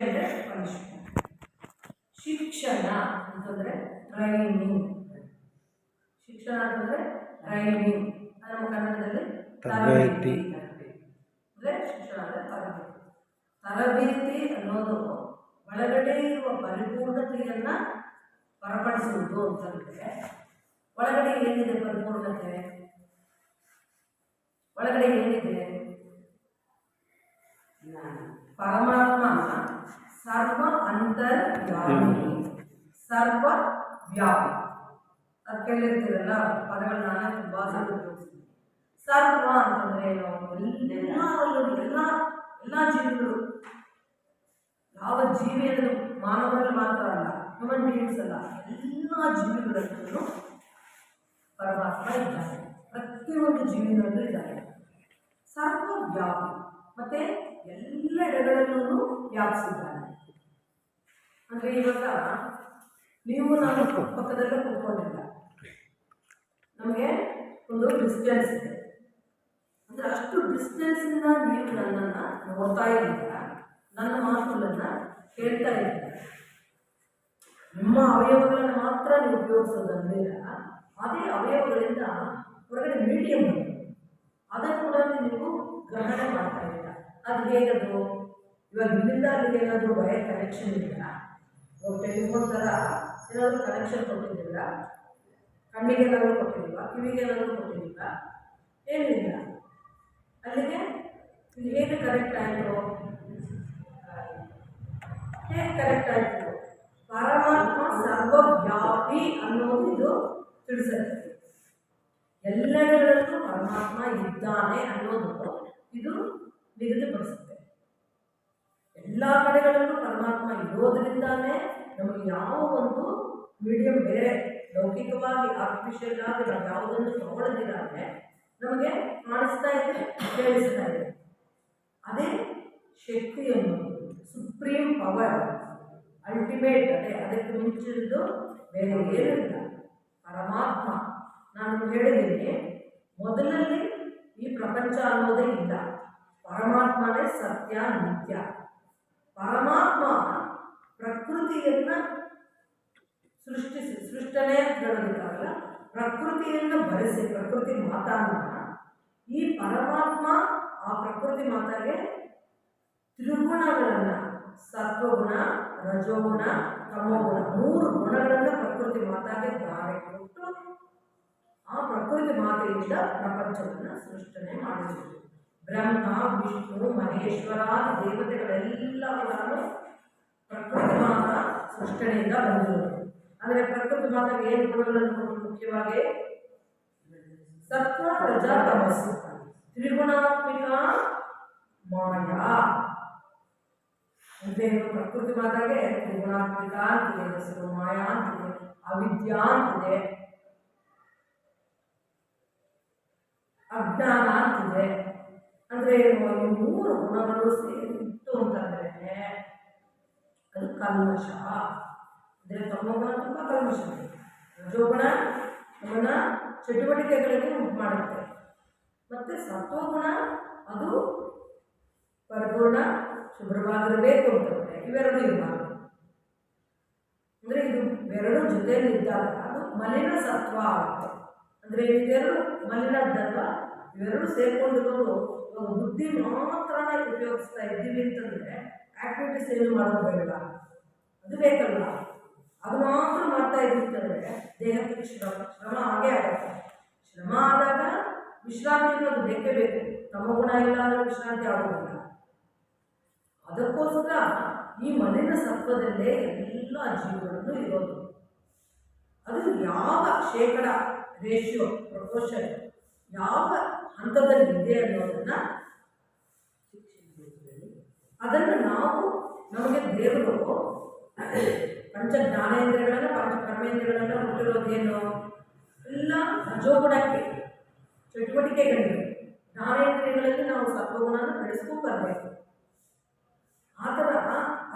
ಅಂದರೆ ಪನಿಷ್ಮೆಂಟ್ ಶಿಕ್ಷಣ ಅಂತಂದರೆ ಟ್ರೈನಿಂಗ್ ಶಿಕ್ಷಣ ಅಂತಂದರೆ ಟ್ರೈನಿಂಗ್ ನಮ್ಮ ಕನ್ನಡದಲ್ಲಿ ತರಬೇತಿ. ಅಂದರೆ ಶಿಕ್ಷಣ ಅಂದರೆ ತರಬೇತಿ. ತರಬೇತಿ ಅನ್ನೋದು ಒಳಗಡೆ ಇರುವ ಪರಿಪೂರ್ಣತೆಯನ್ನು ಹೊರಪಡಿಸುವುದು ಅಂತಂದರೆ ಒಳಗಡೆ ಏನಿದೆ ಪರಿಪೂರ್ಣತೆ? ಒಳಗಡೆ ಏನಿದೆ ಪರಮಾತ್ಮ ಸರ್ವ ಅಂತರ್ಯಾಮಿ ಸರ್ವ ವ್ಯಾಪಿ ಅದು ಕೇಳಿರ್ತೀರಲ್ಲ ಪದಗಳು ನಾನೇ ತುಂಬ ಸಲ ಉಪಯೋಗಿಸ್ತೀನಿ. ಸರ್ವ ಅಂತಂದ್ರೆ ಏನು? ಎಲ್ಲರಲ್ಲೂ ಎಲ್ಲ ಎಲ್ಲ ಜೀವಿಗಳು. ಯಾವ ಜೀವಿ ಅನ್ನೋದು ಮಾನವರಲ್ಲಿ ಮಾತ್ರ ಅಲ್ಲ ಹ್ಯೂಮನ್ ಬೀಯಿಂಗ್ಸ್ ಅಲ್ಲ ಎಲ್ಲ ಜೀವಿಗಳಲ್ಲೂ ಪರಮಾತ್ಮ ಇದ್ದಾರೆ ಪ್ರತಿಯೊಂದು ಜೀವಿಗಳಲ್ಲೂ ಇದ್ದಾರೆ ಸರ್ವ ವ್ಯಾಪಿ ಮತ್ತೆ ಎಲ್ಲೆಡೆಗಳಲ್ಲೂ ವ್ಯಾಪಿಸಿದ್ದಾನೆ ಅಂದ್ರೆ? ಇವಾಗ ನೀವು ನಾನು ಪಕ್ಕದಲ್ಲೇ ಕೂತ್ಕೊಂಡಿಲ್ಲ. ನಮಗೆ ಒಂದು ಡಿಸ್ಟೆನ್ಸ್ ಇದೆ. ಅಂದ್ರೆ ಅಷ್ಟು ಡಿಸ್ಟೆನ್ಸಿಂದ ನೀವು ನನ್ನನ್ನು ನೋಡ್ತಾ ಇದ್ದೀರಾ? ನನ್ನ ಮಾತುಗಳನ್ನು ಕೇಳ್ತಾ ಇದ್ದೀರಾ? ನಿಮ್ಮ ಅವಯವಗಳನ್ನು ಮಾತ್ರ ನೀವು ಉಪಯೋಗಿಸೋದಲ್ದಿರ ಅದೇ ಅವಯವಗಳಿಂದ ಹೊರಗಡೆ ಮೀಡಿಯಂ ಅದನ್ನು ಕೂಡ ನೀವು ಗ್ರಹಣ ಮಾಡ್ತಾ ಇದ್ದೀರಾ? ಅದು ಹೇಗದು? ಇವಾಗ ಇಲ್ಲಿಂದ ಅಲ್ಲಿಗೆ ಏನಾದರೂ ವೈರ್ ಕನೆಕ್ಷನ್ ಇದೆಯಾ? ಇವಾಗ ಟೆಲಿಫೋನ್ ಥರ ಏನಾದರೂ ಕನೆಕ್ಷನ್ ಕೊಟ್ಟಿದ್ದೀರಾ? ಕಣ್ಣಿಗೆ ಏನಾದರೂ ಕೊಟ್ಟಿಲ್ಲ ಕಿವಿಗೆ ಏನಾದರೂ ಕೊಟ್ಟಿಲ್ವಾ ಏನಿಲ್ಲ. ಅಲ್ಲಿಗೆ? ಇಲ್ಲಿ ಹೇಗೆ ಕರೆಕ್ಟ್ ಆಯಿತು? ಹೇಗೆ ಕರೆಕ್ಟ್ ಆಯಿತು? ಪರಮಾತ್ಮ ಸರ್ವವ್ಯಾಪಿ ಅನ್ನೋದು ಇದು ತಿಳಿಸುತ್ತೆ. ಎಲ್ಲರಲ್ಲೂ ಪರಮಾತ್ಮ ಇದ್ದಾನೆ ಅನ್ನೋದು ಇದು ನಿಗದಿಪಡಿಸುತ್ತೆ. ಎಲ್ಲ ಕಡೆಗಳಲ್ಲೂ ಪರಮಾತ್ಮ ಇರೋದ್ರಿಂದಾನೇ ನಮಗೆ ಯಾವ ಒಂದು ಮೀಡಿಯಂ ಬೇರೆ, ಲೌಕಿಕವಾಗಿ ಆರ್ಟಿಫಿಷಿಯಲ್ ಆಗಿ ನಾವು ಯಾವುದನ್ನು ಅಂದರೆ ನಮಗೆ ಕಾಣಿಸ್ತಾ ಇದೆ, ಕೇಳಿಸ್ತಾ ಇದೆ. ಅದೇ ಶಕ್ತಿ ಅನ್ನೋದು ಸುಪ್ರೀಂ ಪವರ್ ಅಲ್ಟಿಮೇಟ್ ಅದೇ ಅದಕ್ಕೆ ಮುಂಚಿನದು ಬೇರೆ ಏನಿಲ್ಲ. ಪರಮಾತ್ಮ, ನಾನು ಹೇಳಿದ್ದೀನಿ, ಮೊದಲಲ್ಲಿ ಈ ಪ್ರಪಂಚ ಅನ್ನೋದೇ ಇಲ್ಲ. ಪರಮಾತ್ಮನೇ ಸತ್ಯ, ನಿತ್ಯ. ಪರಮಾತ್ಮ ಪ್ರಕೃತಿಯನ್ನ ಸೃಷ್ಟಿಸಿ, ಸೃಷ್ಟನೆ ಅಂತ ಹೇಳೋದಕ್ಕಾಗಲ್ಲ. ಪ್ರಕೃತಿಯನ್ನು ಭರಿಸಿ ಪ್ರಕೃತಿ ಮಾತಾನ ಈ ಪರಮಾತ್ಮ ಆ ಪ್ರಕೃತಿ ಮಾತಾಗೆ ತ್ರಿಗುಣಗಳನ್ನು, ಸತ್ವಗುಣ, ರಜೋಗುಣ, ತಮೋಗುಣ ಮೂರು ಗುಣಗಳನ್ನು ಪ್ರಕೃತಿ ಮಾತಾಗೆ ಧಾರೆ ಕೊಟ್ಟು ಆ ಪ್ರಕೃತಿ ಮಾತೆಯಿಂದ ಪ್ರಪಂಚವನ್ನು ಸೃಷ್ಟನೆ ಮಾಡಿದರು ಬ್ರಹ್ಮ, ವಿಷ್ಣು, ಮಹೇಶ್ವರ ದೇವತೆಗಳೆಲ್ಲ ಕೂಡ ಪ್ರಕೃತಿ ಮಾತ ಸೃಷ್ಟನೆಯಿಂದ ಬಂದರು ಅಂದರೆ ಪ್ರಕೃತಿ ಮಾತ ಏನು ಮುಖ್ಯವಾಗಿ? ಸತ್ವ, ರಜಾ, ತಮಸ್ಸು. ತ್ರಿಗುಣಾತ್ಮಿಕ ಮಾಯಾ. ಅಂತೇನು ಪ್ರಕೃತಿ ಮಾತಾಗೆ ತ್ರಿಗುಣಾತ್ಮಿಕ ಅಂತಿದೆ ಹೆಸರು ಮಾಯಾ ಅಂತಿದೆ, ಅವಿದ್ಯಾ ಅಂತಿದೆ, ಅಜ್ಞಾನ ಅಂತಿದೆ. ಈ ಮೂರು ಗುಣಗಳು ಸೇರಿತ್ತು ಅಂತಂದ್ರೆ ಅದು ಕಲ್ಮಶ ಅಂದರೆ ತಮೋಗುಣ ತುಂಬ ಕಲ್ಮಶ ರಜೋಗುಣ ನಮ್ಮನ್ನ ಚಟುವಟಿಕೆಗಳಿಗೆ ಉಂಟು ಮಾಡುತ್ತೆ. ಮತ್ತೆ ಸತ್ವಗುಣ, ಅದು ಪರಿಪೂರ್ಣ, ಶುಭ್ರವಾಗಿರಬೇಕು ಅಂತಂದರೆ ಇವೆರಡೂ ಇರಬಾರ್ದು ಅಂದರೆ ಇದು ಎರಡು ಜೊತೆಯಲ್ಲಿ ಇದ್ದಾಗ ಅದು ಮಲಿನ ಸತ್ವ ಆಗುತ್ತೆ. ಅಂದರೆ ಮಲಿನ ಮಲಿನದ್ದಲ್ವ? ಇವೆರಡು ಸೇರ್ಕೊಂಡಿರೋದು ಬುದ್ಧಿ ಮಾತ್ರ ಉಪಯೋಗಿಸ್ತಾ ಇದ್ದೀವಿ ಅಂತಂದರೆ ಆಕ್ಟಿವಿಟೀಸ್ ಏನು ಮಾಡೋದು ಬೇಡ ಅದು ಬೇಕಲ್ಲ ಅದು ಮಾತ್ರ ಮಾಡ್ತಾ ಇದ್ದೀವಿ ಅಂತಂದರೆ ದೇಹಕ್ಕೆ ಶ್ರಮ ಶ್ರಮ ಹಾಗೆ ಆಗುತ್ತೆ. ಶ್ರಮ ಆದಾಗ ವಿಶ್ರಾಂತಿ ಅನ್ನೋದು ಬೇಕೇ ಬೇಕು. ಗುಣ ಇಲ್ಲ ಅಂದರೆ ವಿಶ್ರಾಂತಿ ಆಗೋದಿಲ್ಲ. ಅದಕ್ಕೋಸ್ಕರ ಈ ಮನೆಯ ಸತ್ವದಲ್ಲೇ ಎಲ್ಲ ಜೀವಗಳನ್ನು ಇರೋದು. ಅದು ಯಾವ ಶೇಕಡ ರೇಷಿಯೋ ಪ್ರಪೋರ್ಷನ್ ಯಾವ ಹಂತದಲ್ಲಿ ಇದೆ ಅನ್ನೋದನ್ನ ಅದನ್ನು ನಾವು ನಮಗೆ ದೇವರು ಪಂಚ ಜ್ಞಾನೇಂದ್ರಗಳನ್ನು ಪಂಚ ಕರ್ಮೇಂದ್ರಗಳನ್ನು ಹುಟ್ಟಿರೋದೇನು ಎಲ್ಲ ರಜೋಗುಣಕ್ಕೆ ಚಟುವಟಿಕೆಗಳಿವೆ ಜ್ಞಾನೇಂದ್ರಿಯಗಳಲ್ಲಿ ನಾವು ಸತ್ವಗುಣನ ಬೆಳೆಸ್ಕೊಂಡು ಬರಬೇಕು. ಆ ಥರ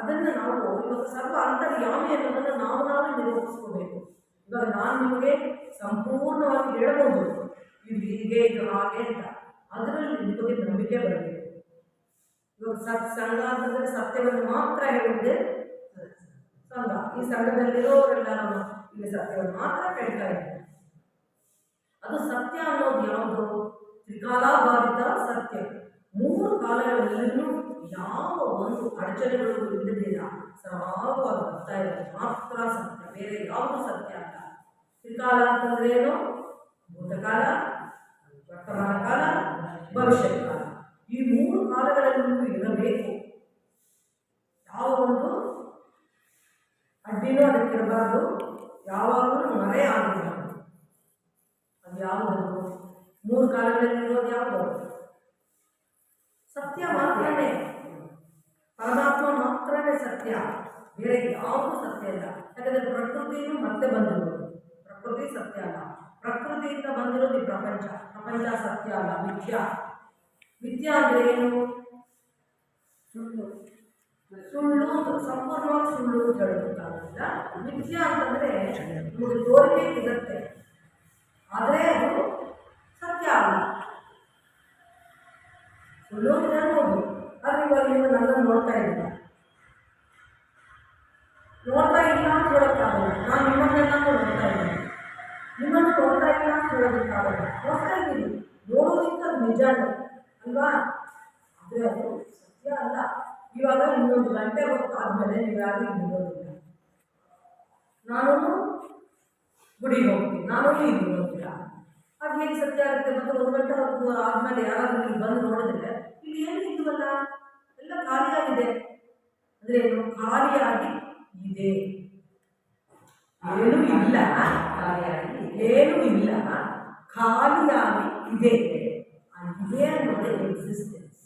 ಅದನ್ನು ನಾವು ಇವಾಗ ಸರ್ವ ಅಂತರ್ಯಾಮಿ ಅನ್ನೋದನ್ನು ನಾವು ನಾವೇ ನಿರೂಪಿಸ್ಕೋಬೇಕು. ಇವಾಗ ನಾನು ನಿಮಗೆ ಸಂಪೂರ್ಣವಾಗಿ ಹೇಳ್ಬೋದು. ಇದು ಹೀಗೆ ಇದು ಹಾಗೆ ಅಂತ. ಅದರಲ್ಲಿ ನಿಮಗೆ ನಂಬಿಕೆ ಬರಬೇಕು. ಇವಾಗ ಸತ್ ಸಂಘ ಅಂತಂದ್ರೆ ಸತ್ಯವನ್ನು ಮಾತ್ರ ಹೇಳುವುದೇ ಸಂಘ. ಈ ಸಂಘದಲ್ಲಿರೋರೆಲ್ಲರೂ ಇಲ್ಲಿ ಸತ್ಯವನ್ನು ಮಾತ್ರ ಹೇಳ್ತಾ ಇದ್ದಾರೆ. ಅದು ಸತ್ಯ ಅನ್ನೋದು ಯಾವುದು? ತ್ರಿಕಾಲಾಬಾಧಿತ ಸತ್ಯ. ಮೂರು ಕಾಲಗಳಲ್ಲೂ ಯಾವ ಒಂದು ಅಡಚಣೆಗಳು ಇಲ್ಲದಿಲ್ಲ ಸರಾಗವಾಗಿ ಬರ್ತಾ ಇರೋದು ಮಾತ್ರ ಸತ್ಯ. ಬೇರೆ ಯಾವುದು ಸತ್ಯ ಅಂತ. ತ್ರಿಕಾಲ ಅಂತಂದ್ರೆ ಏನು? ಭೂತಕಾಲ, ವರ್ತಮಾನ ಕಾಲ ಭವಿಷ್ಯತ್ ಕಾಲ. ಈ ಮೂರು ಕಾಲಗಳಲ್ಲೂ ಇರಬೇಕು. ಯಾವ ಒಂದು? ಅಡ್ಡಿನೂ ಅದಕ್ಕಿರಬಾರ್ದು. ಯಾವಾಗಲೂ ಮರೆ ಆಗಬಾರ್ದು ಅದು ಯಾವುದು ಮೂರು ಕಾಲಗಳಲ್ಲಿ ಇರೋದು ಯಾವುದು? ಸತ್ಯ ಮಾತ್ರನೇ. ಪರಮಾತ್ಮ ಮಾತ್ರನೇ ಸತ್ಯ. ಬೇರೆ ಯಾವುದು ಸತ್ಯ ಇಲ್ಲ. ಯಾಕಂದರೆ ಪ್ರಕೃತಿಯೂ ಮತ್ತೆ ಬಂದಿರೋದು ಪ್ರಕೃತಿ ಸತ್ಯ ಅಲ್ಲ. ಪ್ರಕೃತಿಯಿಂದ ಬಂದಿರೋದು ಈ ಪ್ರಪಂಚ. ಪ್ರಪಂಚ ಸತ್ಯ ಅಲ್ಲ, ಮಿಥ್ಯ. ಮಿಥ್ಯ ಅಂದ್ರೆ ಏನು? ಸುಳ್ಳು. ಸುಳ್ಳು ಸಂಪೂರ್ಣವಾಗಿ ಸುಳ್ಳು ಅಂತ ಹೇಳಬೇಕಾಗಿಲ್ಲ. ಮಿಥ್ಯ ಅಂತಂದ್ರೆ ನಿಮಗೆ ತೋರಿಕೆ ಇರುತ್ತೆ ಆದರೆ ಅದು ಸತ್ಯ ಅಲ್ಲ. ಸುಳ್ಳು ಅಂತ ಹೇಳ್ಬೋದು ಆದರೆ ಇವಾಗ ನೋಡ್ತಾ ಇದ್ದೀರ ನೋಡ್ತಾ ಇಲ್ಲ ಅಂತ ಹೇಳೋಕ್ಕಾಗಲ್ಲ ನಾನು ನಿಮ್ಮನ್ನೆಲ್ಲ ನೋಡ್ತಾ ಇದ್ದೀನಿ ನಿಮ್ಮನ್ನು ನೋಡ್ತಾ ಇಲ್ಲ ಅಂತ ಹೇಳೋದಕ್ಕಾಗಲ್ಲ ನೋಡ್ತಾ ಇದ್ದೀನಿ ನೋಡೋದಕ್ಕೆ ಅದು ನಿಜಾನೇ ಅಲ್ವಾ ಆದರೆ ಅದು ಸತ್ಯ ಅಲ್ಲ. ಇವಾಗ ಇನ್ನೊಂದು ಗಂಟೆ ಹೊತ್ತಾದ್ಮೇಲೆ ಯಾರು ಇಲ್ಲಿ ನಾನು ಗುಡಿಗೆ ಹೋಗ್ತೀನಿ. ನಾನು ಇಲ್ಲಿ ಹೋಗಿಲ್ಲ ಅದು ಹೇಗೆ ಸತ್ಯ ಆಗುತ್ತೆ? ಮತ್ತು ಒಂದು ಗಂಟೆ ಹೊತ್ತು ಆದಮೇಲೆ ಯಾರಾದರೂ ಇಲ್ಲಿ ಬಂದು ನೋಡಿದ್ರೆ ಇಲ್ಲಿ ಏನು ಇಲ್ವಲ್ಲ ಎಲ್ಲ ಖಾಲಿಯಾಗಿದೆ. ಅಂದರೆ ಏನು? ಖಾಲಿಯಾಗಿ ಇದೆ. ಏನೂ ಇಲ್ಲ. ಖಾಲಿಯಾಗಿ ಏನೂ ಇಲ್ಲ. ಖಾಲಿಯಾಗಿ ಇದೆ. ಇದೆ ಅನ್ನೋದೇ ಎಕ್ಸಿಸ್ಟೆನ್ಸ್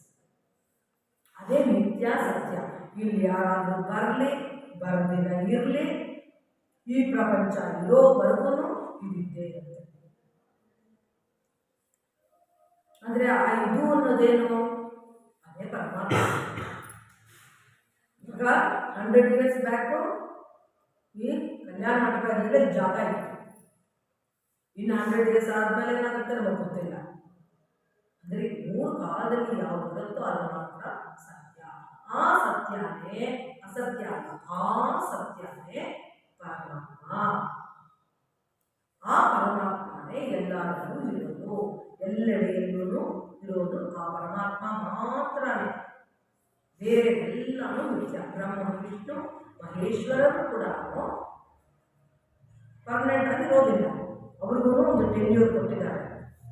ಅದೇ ನಿತ್ಯ ಸತ್ಯ ಇಲ್ಲಿ ಯಾರಾದರೂ ಬರಲಿ ಬರದಿಲ್ಲ ಇರಲಿ ಈ ಪ್ರಪಂಚ ಇರೋವರೆಗೂ ಇದಿದ್ದೇ ಇರುತ್ತೆ ಅಂದರೆ ಆ ಇದು ಅನ್ನೋದೇನು ಅದೇ ಪರಮಾತ್ಮ ಈಗ ಹಂಡ್ರೆಡ್ ಇಯರ್ಸ್ ಬ್ಯಾಕು ಈ ಕಲ್ಯಾಣ ಮಂಟಪ ಜಾಗ ಇತ್ತು ಇನ್ನು ಹಂಡ್ರೆಡ್ ಇಯರ್ಸ್ ಆದಮೇಲೆ ಏನಾಗುತ್ತೆ ನಮಗೆ ಗೊತ್ತಿಲ್ಲ ಕಾಲದಲ್ಲಿ ಯಾವುದು ಬರುತ್ತೋ ಅದು ಮಾತ್ರ ಸತ್ಯ. ಆ ಸತ್ಯನೇ ಅಸತ್ಯ ಆ ಸತ್ಯನೇ ಪರಮಾತ್ಮ. ಆ ಪರಮಾತ್ಮನೇ ಎಲ್ಲರಲ್ಲೂ ಇರೋದು ಎಲ್ಲೆಡೆಯಲ್ಲೂ ಇರೋದು ಆ ಪರಮಾತ್ಮ ಮಾತ್ರನೇ. ಬೇರೆ ಎಲ್ಲನೂ ಮಿಥ್ಯ ಬ್ರಹ್ಮ ವಿಷ್ಣು ಮಹೇಶ್ವರರು ಕೂಡ ಪರ್ಮನೆಂಟ್ ಆಗಿ ಇರೋದಿಲ್ಲ. ಅವ್ರಿಗೂ ಒಂದು ಟೆನ್ಯೂರ್ ಕೊಟ್ಟಿದ್ದಾರೆ.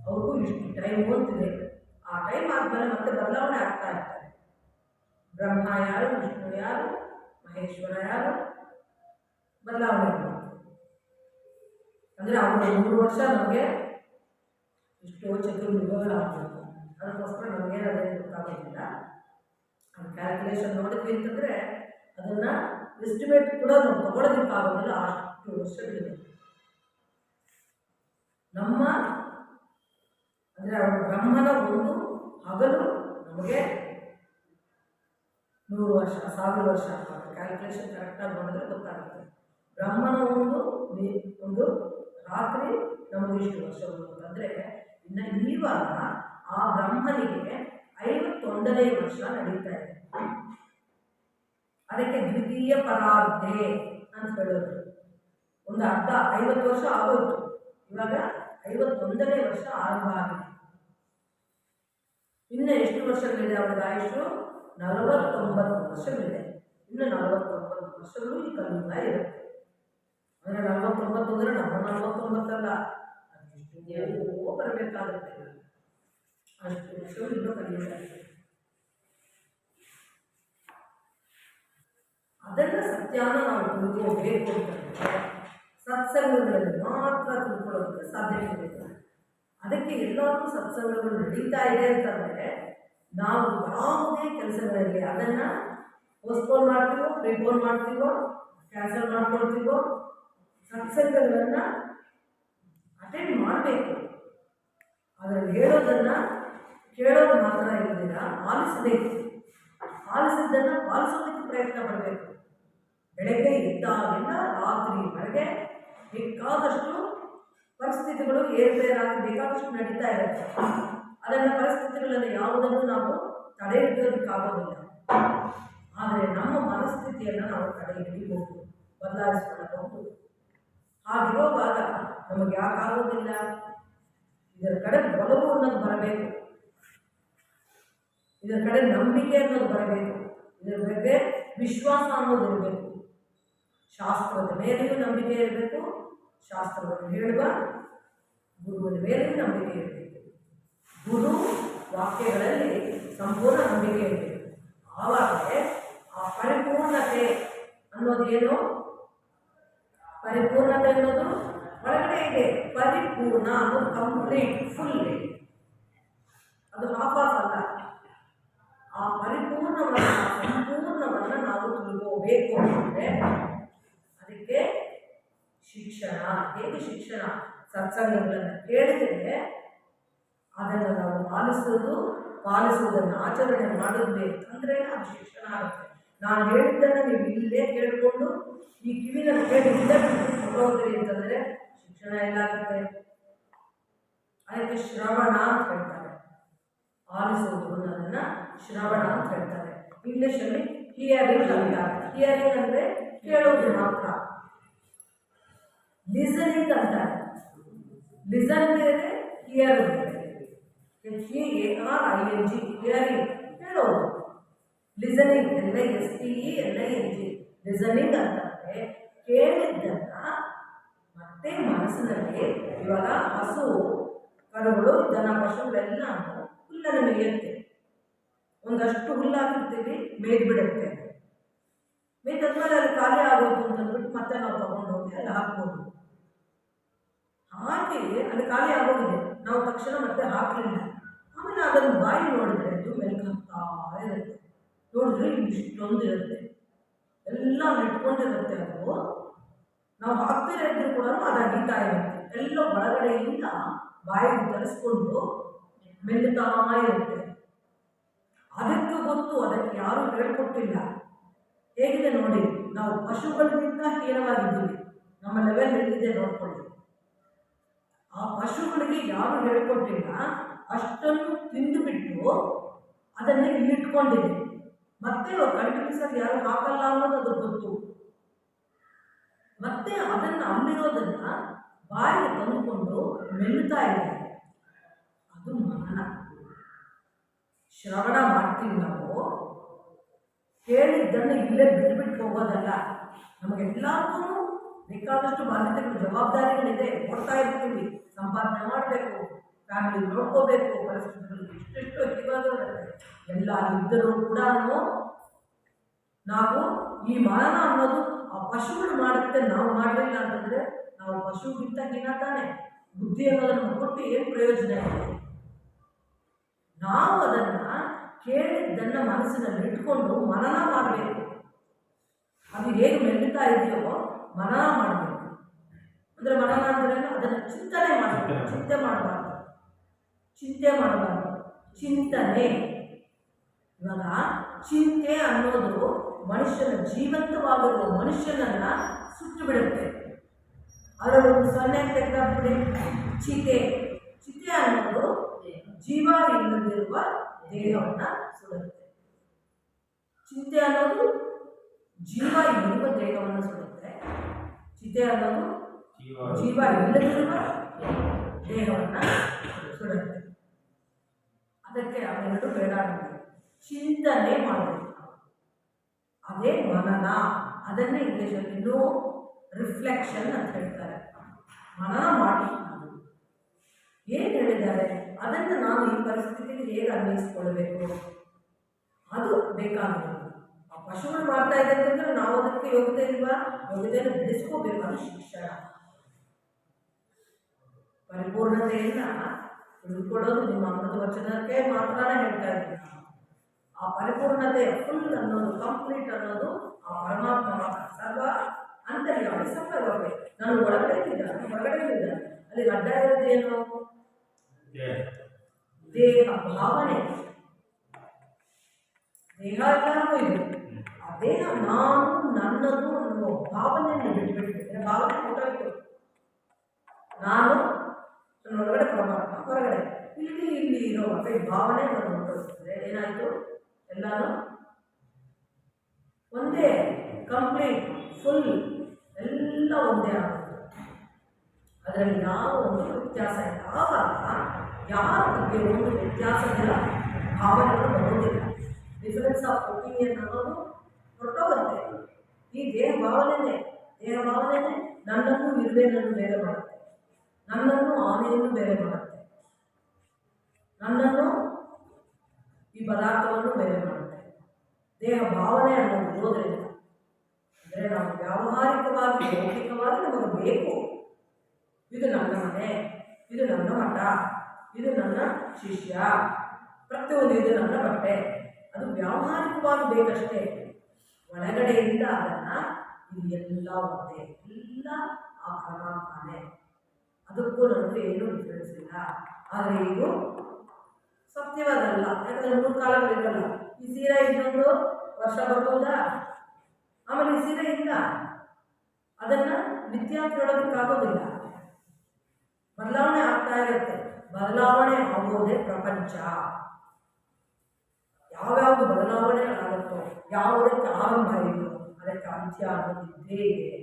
ಅವ್ರಿಗೂ ಇಷ್ಟು ಟೈಮ್ ಅಂತಿದೆ ಆ ಟೈಮ್ ಆದ್ಮೇಲೆ ಮತ್ತೆ ಬದಲಾವಣೆ ಆಗ್ತಾ ಇರ್ತಾರೆ ಬ್ರಹ್ಮ ಯಾರು ವಿಷ್ಣು ಯಾರು ಮಹೇಶ್ವರ ಯಾರು ಬದಲಾವಣೆ ಅಂದರೆ ಅವರು ಮೂರು ವರ್ಷ ನಮಗೆ ಇಷ್ಟು ಚತುರ್ಯುಗಗಳಾಗಬೇಕು. ಅದಕ್ಕೋಸ್ಕರ ನಮಗೇನು ಅದೇ ಗೊತ್ತಾಗೋದಿಲ್ಲ. ಅದು ಕ್ಯಾಲ್ಕುಲೇಷನ್ ನೋಡಿದ್ವಿ ಅಂತಂದರೆ ಅದನ್ನು ಎಸ್ಟಿಮೇಟ್ ಕೂಡ ನಾವು ತಗೊಳ್ಳೋದಕ್ಕಾಗೋದಿಲ್ಲ ಅಷ್ಟು ವರ್ಷಗಳಿದೆ. ನಮ್ಮ ಅಂದರೆ ಅವರ ಬ್ರಹ್ಮನ ಒಂದು ಹಗಲು ನಮಗೆ ನೂರು ವರ್ಷ, ಸಾವಿರ ವರ್ಷ ಕ್ಯಾಲ್ಕುಲೇಷನ್ ಕರೆಕ್ಟಾಗಿ ಮಾಡಿದ್ರೆ ಗೊತ್ತಾಗುತ್ತೆ. ಬ್ರಹ್ಮನ ಒಂದು ಒಂದು ರಾತ್ರಿ ನಮಗೆ ಇಷ್ಟು ವರ್ಷ ಅಂತಂದರೆ ಇನ್ನು ಈವಾಗ ಆ ಬ್ರಹ್ಮನಿಗೆ ಐವತ್ತೊಂದನೇ ವರ್ಷ ನಡೀತಾ ಇದೆ. ಅದಕ್ಕೆ ದ್ವಿತೀಯ ಪರಾರ್ಧೆ ಅಂತ ಹೇಳೋದು. ಒಂದು ಅರ್ಧ, ಐವತ್ತು ವರ್ಷ ಆಗೋಯ್ತು. ಇವಾಗ ಐವತ್ತೊಂದನೇ ವರ್ಷ ಆರಂಭ ಆಗಿದೆ. ಇನ್ನು ಎಷ್ಟು ವರ್ಷಗಳಿದೆ ಅವರ ಆಯುಷು ನಲವತ್ತೊಂಬತ್ತು ವರ್ಷಗಳಿದೆ. ಇನ್ನು ನಲವತ್ತೊಂಬತ್ತು ವರ್ಷಗಳು ಈ ಕಲಿಯುಗ ಇರುತ್ತೆ. ಅಂದರೆ ನಲವತ್ತೊಂಬತ್ತು ಅಂದರೆ ನಮ್ಮ ನಲವತ್ತೊಂಬತ್ತಲ್ಲ. ಅದಿಷ್ಟು ಬರಬೇಕಾಗುತ್ತೆ. ಅಷ್ಟು ವರ್ಷಗಳು ಇನ್ನೂ ಕಲಿಯುಗ ಇದೆ ಅದನ್ನು ಸತ್ಯಾನ ನಾವು ತಿಳ್ಕೋಬೇಕು ಅಂತಂದರೆ ಮಾತ್ರ ತಿಳ್ಕೊಳ್ಳೋದಕ್ಕೆ ಇಲ್ಲ ಅದಕ್ಕೆ ಎಲ್ಲರೂ ಸತ್ಸಂಗಗಳು ನಡೀತಾ ಇದೆ ಅಂತಂದರೆ ನಾವು ಯಾವುದೇ ಕೆಲಸಗಳಲ್ಲಿ ಅದನ್ನು ಪೋಸ್ಟ್ಪೋನ್ ಮಾಡ್ತೀವೋ ಪ್ರಿಪೋನ್ ಮಾಡ್ತೀವೋ ಕ್ಯಾನ್ಸಲ್ ಮಾಡ್ಕೊಳ್ತೀವೋ, ಸತ್ಸಂಗಗಳನ್ನು ಅಟೆಂಡ್ ಮಾಡಬೇಕು. ಅದರಲ್ಲಿ ಹೇಳೋದನ್ನು ಕೇಳೋದು ಮಾತ್ರ ಇರೋದಿಲ್ಲ ಆಲಿಸಬೇಕು ಆಲಿಸಿದ್ದನ್ನು ಪಾಲಿಸೋದಕ್ಕೆ ಪ್ರಯತ್ನ ಮಾಡಬೇಕು ಬೆಳಗ್ಗೆ ಎದ್ದಾಗಿಂದ ರಾತ್ರಿವರೆಗೆ ಬೇಕಾದಷ್ಟು ಪರಿಸ್ಥಿತಿಗಳು ಏರುಪೇರಾಗಿ ಬೇಕಾದಷ್ಟು ನಡೀತಾ ಇರುತ್ತೆ ಅದನ್ನ ಪರಿಸ್ಥಿತಿಗಳನ್ನು ಯಾವುದನ್ನು ನಾವು ತಡೆ ಹಿಡಿಯೋದಕ್ಕಾಗೋದಿಲ್ಲ ಆದರೆ ನಮ್ಮ ಮನಸ್ಥಿತಿಯನ್ನು ನಾವು ತಡೆ ಹಿಡಿಬಹುದು ಬದಲಾಯಿಸಿಕೊಳ್ಳಬಹುದು. ಹಾಗಿರುವಾಗ ನಮಗೆ ಯಾಕಾಗೋದಿಲ್ಲ? ಇದರ ಕಡೆ ಒಲವು ಅನ್ನೋದು ಬರಬೇಕು. ಇದರ ಕಡೆ ನಂಬಿಕೆ ಅನ್ನೋದು ಬರಬೇಕು. ಇದರ ಬಗ್ಗೆ ವಿಶ್ವಾಸ ಅನ್ನೋದು ಇರಬೇಕು. ಶಾಸ್ತ್ರದ ಮೇಲೆಯೂ ನಂಬಿಕೆ ಇರಬೇಕು. ಶಾಸ್ತ್ರವನ್ನು ಹೇಳುವ ಗುರುವಿನ ಮೇಲೆ ನಂಬಿಕೆ ಇರಬೇಕು. ಗುರು ವಾಕ್ಯಗಳಲ್ಲಿ ಸಂಪೂರ್ಣ ನಂಬಿಕೆ ಇರಬೇಕು. ಆವಾಗಲೇ ಆ ಪರಿಪೂರ್ಣತೆ ಅನ್ನೋದೇನು ಪರಿಪೂರ್ಣತೆ ಅನ್ನೋದು ಒಳಗಡೆ ಇದೆ. ಪರಿಪೂರ್ಣ ಅನ್ನೋದು ಕಂಪ್ಲೀಟ್ ಫುಲ್ ಅದು ಹಾಫ್ ಆಫ್ ಅಲ್ಲ. ಆ ಪರಿಪೂರ್ಣವನ್ನ, ಸಂಪೂರ್ಣವನ್ನ ನಾವು ತಿಳ್ಕೋಬೇಕು ಅಂದರೆ ಅದಕ್ಕೆ ಶಿಕ್ಷಣ, ಹೇಗೆ ಶಿಕ್ಷಣ? ಸತ್ಸಂಗಗಳನ್ನು ಕೇಳಿದರೆ ಅದನ್ನು ನಾವು ಪಾಲಿಸೋದು ಪಾಲಿಸುವುದನ್ನು ಆಚರಣೆ ಮಾಡಿದ್ವಿ ಅಂದ್ರೆ ಅದು ಶಿಕ್ಷಣ ಆಗುತ್ತೆ. ನಾನು ಹೇಳಿದ್ದನ್ನು ನೀವು ಇಲ್ಲೇ ಕೇಳಿಕೊಂಡು, ಈ ಕಿವಿನ ಕೇಳಿ ಅಂತಂದ್ರೆ ಅಂತಂದರೆ ಶಿಕ್ಷಣ ಎಲ್ಲಾಗುತ್ತೆ ಅದಕ್ಕೆ ಶ್ರವಣ ಅಂತ ಹೇಳ್ತಾರೆ. ಆಲಿಸುವುದು ಅನ್ನೋದನ್ನ ಶ್ರವಣ ಅಂತ ಹೇಳ್ತಾರೆ. ಇಂಗ್ಲೀಷಲ್ಲಿ ಹಿಯರಿಂಗ್ ಅಂತ. ಹಿಯರಿಂಗ್ ಅಂದರೆ ಕೇಳೋದು ಮಾತ್ರ. ಲಿಸನಿಂಗ್ ಅಂತಾರೆ ಲಿಸನ್ ಬೇರೆ ಹಿಯರ್ ಬೇರೆ H A R I N G hearing ಕೇಳೋದು listening L I S T E L I N G listening ಅಂತಂದರೆ ಕೇಳಿದ್ದನ್ನ ಮತ್ತೆ ಮನಸ್ಸಿನಲ್ಲಿ ಇವಾಗ ಹಸು, ಕರುಗಳು, ದನ ಪಶುಗಳೆಲ್ಲ ಹುಲ್ಲನ್ನು ಮೇಯುತ್ತೆ ಒಂದಷ್ಟು ಹುಲ್ಲು ಹಾಕಿರ್ತೀವಿ ಮೇಯ್ಬಿಡುತ್ತೆ ಮೇಯ್ದಾದ್ಮೇಲೆ ಅದು ಖಾಲಿ ಆಗೋದು ಅಂತಂದ್ಬಿಟ್ಟು ಮತ್ತೆ ನಾವು ತಗೊಂಡು ಹೋಗಿ ಅಲ್ಲಿ ಹಾಕ್ಬೋದು. ಹಾಕಿ ಅದು ಖಾಲಿ ಆಗೋಗಿದೆ. ನಾವು ತಕ್ಷಣ ಮತ್ತೆ ಹಾಕಲಿಲ್ಲ. ಆಮೇಲೆ ಅದನ್ನು ಬಾಯಿ ನೋಡಿದ್ರೆ ಅದು ಮೆಲ್ಕು ಹಾಕ್ತಾ ಇರುತ್ತೆ. ನೋಡಿದ್ರೆ ಇಷ್ಟೊಂದು ಇರುತ್ತೆ. ಎಲ್ಲ ನೆಟ್ಕೊಂಡಿರುತ್ತೆ ಅದು. ನಾವು ಹಾಕ್ತಿರೋ ಇದ್ರೂ ಕೂಡ ಅದು ಅಗಿತಾ ಇರುತ್ತೆ. ಎಲ್ಲ ಒಳಗಡೆಯಿಂದ ಬಾಯಿಗೆ ತರಿಸ್ಕೊಂಡು ಮೆಲ್ಲುತ್ತಾ ಇರುತ್ತೆ. ಅದಕ್ಕೆ ಗೊತ್ತು, ಅದಕ್ಕೆ ಯಾರೂ ಹೇಳ್ಕೊಟ್ಟಿಲ್ಲ. ಹೇಗಿದೆ ನೋಡಿ, ನಾವು ಪಶುಗಳಿಗಿಂತ ಹೀನವಾಗಿದ್ದೀವಿ. ನಮ್ಮ ಲೆವೆಲ್ ಎಲ್ಲಿದೆ ನೋಡ್ಕೊಳ್ಳಿ. ಆ ಪಶುಗಳಿಗೆ ಯಾರು ಹೇಳ್ಕೊಟ್ಟಿಲ್ಲ, ಅಷ್ಟನ್ನು ತಿಂದುಬಿಟ್ಟು ಅದನ್ನೇ ಇಲ್ಲಿಟ್ಕೊಂಡಿದೆ. ಮತ್ತೆ ಕಂಟಿನ್ಯೂಸ್ ಆಗಿ ಯಾರು ಹಾಕಲ್ಲ ಅನ್ನೋದು ಅದು ಗೊತ್ತು. ಮತ್ತೆ ಅದನ್ನು ಅಲ್ಲಿರೋದನ್ನ ಬಾಯಿಗೆ ತಂದುಕೊಂಡು ಮೆಲ್ಲುತ್ತಾ ಇದೆ. ಅದು ಮನನ ಶ್ರವಣ ಮಾಡ್ತೀವಿ ನಾವು. ಕೇಳಿದ್ದನ್ನು ಇಲ್ಲೇ ಬಿಟ್ಬಿಟ್ಟು ಹೋಗೋದಲ್ಲ. ನಮಗೆಲ್ಲರಿಗೂ ಬೇಕಾದಷ್ಟು ಬಾಧ್ಯತೆಗಳು, ಜವಾಬ್ದಾರಿಗಳಿದೆ. ಕೊಡ್ತಾ ಇರ್ತೀವಿ. ಸಂಪಾದನೆ ಮಾಡಬೇಕು, ಫ್ಯಾಮಿಲಿ ನೋಡ್ಕೋಬೇಕು, ಪರಿಸ್ಥಿತಿಗಳು ಎಷ್ಟೆಷ್ಟು ಹೆಚ್ಚಿಗಾಗಿರುತ್ತೆ ಎಲ್ಲ ಇದ್ದರೂ ಕೂಡ ನಾವು ಈ ಮರಣ ಅನ್ನೋದು ಆ ಪಶುಗಳು ಮಾಡುತ್ತೆ, ನಾವು ಮಾಡಲಿಲ್ಲ ಅಂತಂದರೆ ನಾವು ಪಶುಗಿಂತ ಹೀನ ತಾನೆ. ಬುದ್ಧಿ ಅನ್ನೋದನ್ನು ಕೊಟ್ಟು ಏನು ಪ್ರಯೋಜನ ಇದೆ? ನಾವು ಅದನ್ನು ಕೇಳಿದ್ದನ್ನು ಮನಸ್ಸಿನಲ್ಲಿ ಇಟ್ಕೊಂಡು ಮನನ ಮಾಡಬೇಕು. ಅದು ಹೇಗೆ ಮೆಲ್ಲುತ್ತಾ ಇದೆಯೋ ಮನನ ಮಾಡಬೇಕು. ಅಂದರೆ ಅಂದರೆ ಅದನ್ನು ಚಿಂತನೆ ಮಾಡಬೇಕು ಚಿಂತೆ ಮಾಡಬಾರ್ದು. ಚಿಂತೆ ಮಾಡಬಾರ್ದು. ಚಿಂತನೆ. ಇವಾಗ ಚಿಂತೆ ಅನ್ನೋದು ಮನುಷ್ಯನ ಜೀವಂತವಾಗಿರುವ ಮನುಷ್ಯನನ್ನ ಸುಟ್ಟು ಬಿಡುತ್ತೆ. ಅದರ ಒಂದು ಸೊನ್ನೆ ತೆಗೆದಾಕ್ಬಿಡಿ ಚಿತೆ. ಚಿತೆ ಅನ್ನೋದು ಜೀವ ಇಲ್ಲದಿರುವ ದೇಹವನ್ನು ಸುಡುತ್ತೆ. ಚಿಂತೆ ಅನ್ನೋದು ಜೀವ ಇರುವ ದೇಹವನ್ನು ಸುಡುತ್ತೆ. ಚಿತೆ ಅನ್ನೋದು ಜೀವ ಇಲ್ಲದಿರುವ ದೇಹವನ್ನು ಸುಡುತ್ತೆ. ಅದಕ್ಕೆ ಅವೆರಡು ಬೇಡ ನಮಗೆ ಚಿಂತನೆ ಮಾಡಬೇಕು ಅದೇ ಮನನ. ಅದನ್ನೇ ಇಂಗ್ಲೀಷಲ್ಲಿ ಇನ್ನೂ ರಿಫ್ಲೆಕ್ಷನ್ ಅಂತ ಹೇಳ್ತಾರೆ. ಮನನ ಮಾಡಿ ಏನು ಹೇಳಿದ್ದಾರೆ? ಅದನ್ನು ನಾನು ಈ ಪರಿಸ್ಥಿತಿಗೆ ಹೇಗೆ ಅನ್ವಯಿಸ್ಕೊಳ್ಬೇಕು? ಅದು ಬೇಕಾಗಿರೋದು. ಆ ಪಶುಗಳು ಮಾಡ್ತಾ ಇದೆ ಅಂತಂದ್ರೆ ನಾವು ಅದಕ್ಕೆ ಯೋಗ್ಯತೆ ಇಲ್ವಾ? ಯೋಗ್ಯತೆಯನ್ನು ಬೆಳೆಸ್ಕೋಬೇಕು ಅದು ಶಿಕ್ಷಣ. ಪರಿಪೂರ್ಣತೆಯನ್ನ ತಿಳ್ಕೊಳ್ಳೋದು ನಿಮ್ಮ ಅಮೃತ ವಚನಕ್ಕೆ ಮಾತ್ರನೇ ಹೇಳ್ತಾ ಇದ್ದೀನಿ ಆ ಪರಿಪೂರ್ಣತೆ ಫುಲ್ ಅನ್ನೋದು ಕಂಪ್ಲೀಟ್ ಅನ್ನೋದು ಆ ಪರಮಾತ್ಮ ಸರ್ವ ಅಂತರ್ಯಾಮಿ ಸರ್ವೇ ನಾನು ಒಳಗಡೆ ಇದ್ದಾನೆ ಹೊರಗಡೆ ಇದ್ದಾನೆ ಅಲ್ಲಿ ಅಡ್ಡ ಇರೋದೇನು ದೇಹ. ಭಾವನೆ. ದೇಹ ಎಲ್ಲರಿಗೂ ಇದೆ. ಆ ದೇಹ ನಾನು ನನ್ನದು ಅನ್ನುವ ಭಾವನೆಯನ್ನು ಬಿಟ್ಬಿಟ್ಬಿಟ್ರೆ ಭಾವನೆ ಹೊರಟೋಯ್ತು ನಾನು ಒಳಗಡೆ ಪರಮಾತ್ಮ ಹೊರಗಡೆ. ಇಲ್ಲಿ ಇಲ್ಲಿ ಇರೋ ಈ ಭಾವನೆ ನಾನು ಹೊರಟೋಯ್ತು ಏನಾಯ್ತು? ಎಲ್ಲಾನು ಒಂದೇ ಕಂಪ್ಲೀಟ್ ಫುಲ್ ಎಲ್ಲ ಒಂದೇ ಆಗುತ್ತೆ. ಅದರಲ್ಲಿ ಯಾವ ಒಂದು ವ್ಯತ್ಯಾಸ ಇಲ್ಲ. ಆವಾಗ ಯಾರ ಬಗ್ಗೆ ಒಂದು ಇಲ್ಲ? ಭಾವನೆಗಳು ಬರೋದಿಲ್ಲ ಡಿಫರೆನ್ಸ್ ಆಫ್ ಒಪಿನಿಯನ್ ಅನ್ನೋದು ಹೊರಟೋಗುತ್ತೆ. ಈ ದೇಹ ಭಾವನೆನೇ ದೇಹ ಭಾವನೆನೇ ನನ್ನನ್ನು ಇರುವೆನನ್ನು ಬೇರೆ ಮಾಡುತ್ತೆ. ನನ್ನನ್ನು ಆನೆಯನ್ನು ಬೇರೆ ಮಾಡುತ್ತೆ. ನನ್ನನ್ನು ಈ ಪದಾರ್ಥವನ್ನು ಬೇರೆ ಮಾಡುತ್ತೆ. ದೇಹ ಭಾವನೆ ಅನ್ನೋದು ಇರೋದ್ರಿಂದ. ಅಂದರೆ ನಾವು ವ್ಯಾವಹಾರಿಕವಾಗಿ ಭೌತಿಕವಾಗಿ ನಮಗೆ ಬೇಕು. ಇದು ನನ್ನ ಮನೆ, ಇದು ನನ್ನ ಮಠ, ಇದು ನನ್ನ ಶಿಷ್ಯ. ಪ್ರತಿಯೊಂದು ಇದು ನನ್ನ ಬಟ್ಟೆ. ಅದು ವ್ಯಾವಹಾರಿಕವಾಗಿ ಬೇಕಷ್ಟೇ. ಒಳಗಡೆಯಿಂದ ಅದನ್ನು ಇದು ಎಲ್ಲ ಒಂದೇ, ಎಲ್ಲ ಆ ಪರಮಾತ್ಮನೇ. ಅದಕ್ಕೂ ನನಗೂ ಏನೂ ಡಿಫ್ರೆನ್ಸ್ ಇಲ್ಲ. ಆದರೆ ಇದು ಸತ್ಯವಾದಲ್ಲ ಯಾಕಂದ್ರೆ ಮೂರು ಕಾಲಗಳಿರಲ್ಲ ಈ ಸೀರೆ ಇನ್ನೊಂದು ವರ್ಷ ಬರ್ಬೋದಾ? ಆಮೇಲೆ ಈ ಸೀರೆ ಇಲ್ಲ ಅದನ್ನು ನಿತ್ಯ ನೋಡೋದಕ್ಕಾಗೋದಿಲ್ಲ ಬದಲಾವಣೆ ಆಗ್ತಾ ಇರುತ್ತೆ. ಬದಲಾವಣೆ ಆಗೋದೇ ಪ್ರಪಂಚ. ಯಾವ್ಯಾವುದು ಆಗುತ್ತೋ ಯಾವುದಕ್ಕೆ ಆರಂಭ ಇದೆಯೋ, ಅದಕ್ಕೆ ಅಂತ್ಯ ಆಗೋದಿದ್ದೇ ಇದೆ.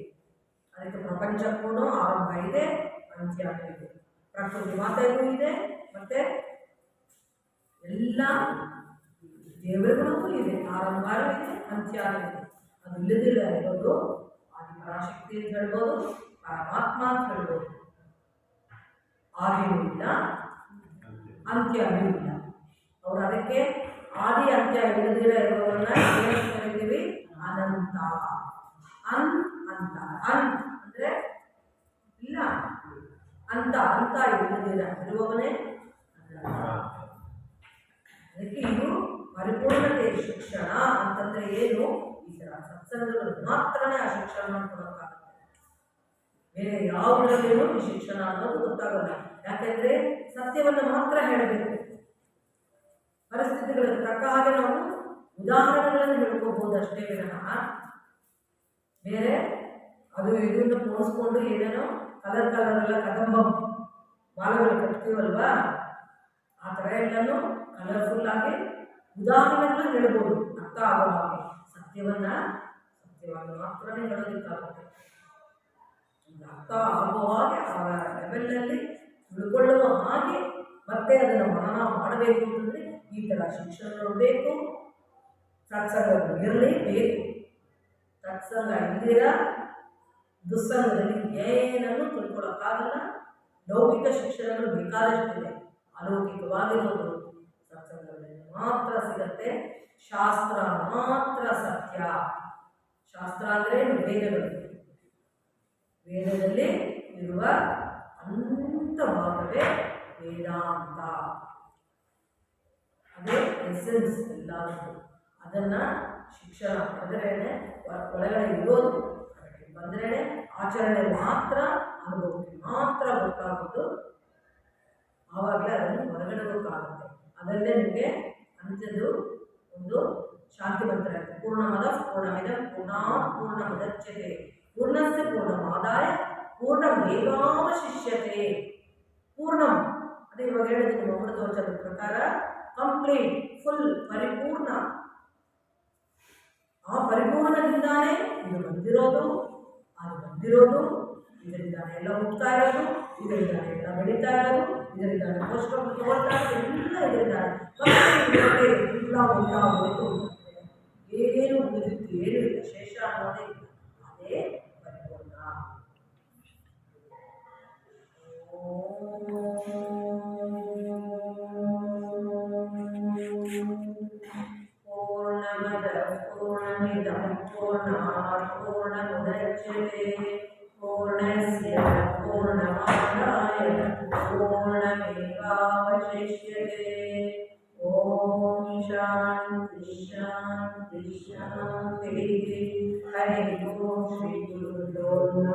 ಅದಕ್ಕೆ ಪ್ರಪಂಚಕ್ಕೂ ಆರಂಭ ಇದೆ. ಅಂತ್ಯ ಇದೆ ಪ್ರಕೃತಿ ಮಾತೆಗೂ ಇದೆ, ಮತ್ತೆ ಎಲ್ಲ ದೇವರುಗಳಿಗೂ ಇದೆ. ಆರಂಭಾರು ಇದೆ ಅಂತ್ಯ ಇದೆ ಅದು ಇಲ್ಲದಿಲ್ಲ ಇರೋದು ಆದಿ ಪರಾಶಕ್ತಿ ಅಂತ ಹೇಳ್ಬೋದು, ಪರಮಾತ್ಮ ಅಂತ ಹೇಳ್ಬೋದು. ಆದಿಯೂ ಇಲ್ಲ ಅಂತ್ಯವೂ ಇಲ್ಲ. ಅವ್ರು ಅದಕ್ಕೆ ಆದಿ, ಅಂತ್ಯ ಇಲ್ಲದಿರ ಇರೋದನ್ನ ಏನಂತ ಕರಿತೀವಿ ಅನಂತ. ಅನ್ ಅಂತ ಅನ್. ಅಂತ ಅಂತ ಇಲ್ಲದಿರ ಇರುವವನೇ. ಅದಕ್ಕೆ ಇದು ಪರಿಪೂರ್ಣತೆ ಶಿಕ್ಷಣ ಅಂತಂದ್ರೆ ಏನು? ಈ ತರ ಸತ್ಸಂಗಗಳು ಮಾತ್ರನೇ ಆ ಶಿಕ್ಷಣ ಕೊಡೋಕ್ಕಾಗುತ್ತೆ ಬೇರೆ ಯಾವುದರಲ್ಲಿಯೂ ಈ ಶಿಕ್ಷಣ ಅನ್ನೋದು ಗೊತ್ತಾಗಲ್ಲ. ಯಾಕೆಂದ್ರೆ ಸತ್ಯವನ್ನು ಮಾತ್ರ ಹೇಳಬೇಕು. ಪರಿಸ್ಥಿತಿಗಳ ತಕ್ಕ ಹಾಗೆ ನಾವು ಉದಾಹರಣೆಗಳನ್ನು ಹೇಳ್ಕೋಬಹುದು ಅಷ್ಟೇ ವಿನಃ. ಬೇರೆ ಅದು ಇದನ್ನು ಪೋಣಿಸ್ಕೊಂಡು ಏನೇನೋ ಕಲರ್ ಕಲರ್ ಎಲ್ಲ ಕದಂಬ ಮಾಲೆಗಳು ಕಟ್ತೀವಲ್ವಾ? ಆ ಥರ ಎಲ್ಲನೂ ಕಲರ್ಫುಲ್ ಆಗಿ ಉದಾಹರಣೆಗಳನ್ನ ಹೇಳ್ಬೋದು. ಅರ್ಥ ಆಗೋ ಹಾಗೆ. ಸತ್ಯವನ್ನ ಸತ್ಯವಾಗಿ ಮಾತ್ರನೇ ಹೇಳೋದಕ್ಕಾಗುತ್ತೆ. ಅರ್ಥ ಆಗೋ ಹಾಗೆ ಆ ಲೆವೆಲ್ನಲ್ಲಿ ಉಳ್ಕೊಳ್ಳುವ ಹಾಗೆ ಮತ್ತೆ ಅದನ್ನು ಮನನ ಮಾಡಬೇಕು ಅಂತಂದರೆ ಈ ಥರ ಶಿಕ್ಷಣಗಳು ಬೇಕು. ಸತ್ಸಂಗಗಳು ಇರಲೇಬೇಕು. ಸತ್ಸಂಗ ಇಲ್ದಿರ ದುಸ್ಸಂಗದಲ್ಲಿ ಏನನ್ನು ತಿಳ್ಕೊಳ್ಳೋಕ್ಕಾಗಲ್ಲ ಲೌಕಿಕ ಶಿಕ್ಷಣಗಳು ಬೇಕಾದಷ್ಟಿದೆ. ಅಲೌಕಿಕವಾಗಿರೋದು ಸತ್ಸಂಗಗಳಲ್ಲಿ ಮಾತ್ರ ಸಿಗತ್ತೆ. ಶಾಸ್ತ್ರ ಮಾತ್ರ ಸತ್ಯ. ಶಾಸ್ತ್ರ ಅಂದರೆ ವೇದಗಳು. ವೇದದಲ್ಲಿ ಇರುವ ಭಾಗವೇ ವೇದಾಂತ. ಅದೇ ಎಸೆನ್ಸ್ ಇಲ್ಲ ಅದನ್ನು ಶಿಕ್ಷಣ ಅದರೇ ಒಳಗಡೆ ಇರೋದು. ಬಂದ್ರೇ ಆಚರಣೆ ಮಾತ್ರ ಅನುಭವಕ್ಕೆ ಮಾತ್ರ ಗೊತ್ತಾಗೋದು ಆವಾಗಲೇ ಅದನ್ನು ಹೊರಗಡೆ ಅದರಲ್ಲೇ ನಿಮಗೆ ಅಂತ್ಯದ್ದು ಒಂದು ಶಾಂತಿ ಮಂತ್ರ ಇದೆ. ಪೂರ್ಣಮದ ಪೂರ್ಣಮಿದ ಪೂರ್ಣ ಪೂರ್ಣ ಮದಚ್ಚತೆ ಪೂರ್ಣಸ್ಯ ಪೂರ್ಣಮಾದಾಯ ಶಿಷ್ಯತೆ ಪೂರ್ಣಂ. ಅದೇ ಇವಾಗ ಹೇಳಿದ್ದೀನಿ ದೋಚದ ಪ್ರಕಾರ ಕಂಪ್ಲೀಟ್, ಫುಲ್, ಪರಿಪೂರ್ಣ. ಆ ಪರಿಪೂರ್ಣದಿಂದಾನೇ ಇದು ಬಂದಿರೋದು. ಅದು ಬಂದಿರೋದು ಇದರಿಂದ ಎಲ್ಲ ಹೋಗ್ತಾ ಇರೋದು, ಇದರಿಂದಾನೇ ಎಲ್ಲ ಬೆಳೀತಾ ಇರೋದು ಇದರಿಂದ ಪೋಷಕರು ತಗೊಳ್ತಾ ಎಲ್ಲ ಇದರಿಂದಾನೆ. ಮತ್ತೆ ಎಲ್ಲ ಒಂದಾಗೋಯ್ತು ಏನು ಉಳಿದಿತ್ತು ಏನು ಇಲ್ಲ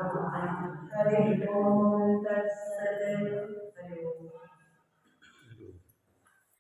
Al-Quran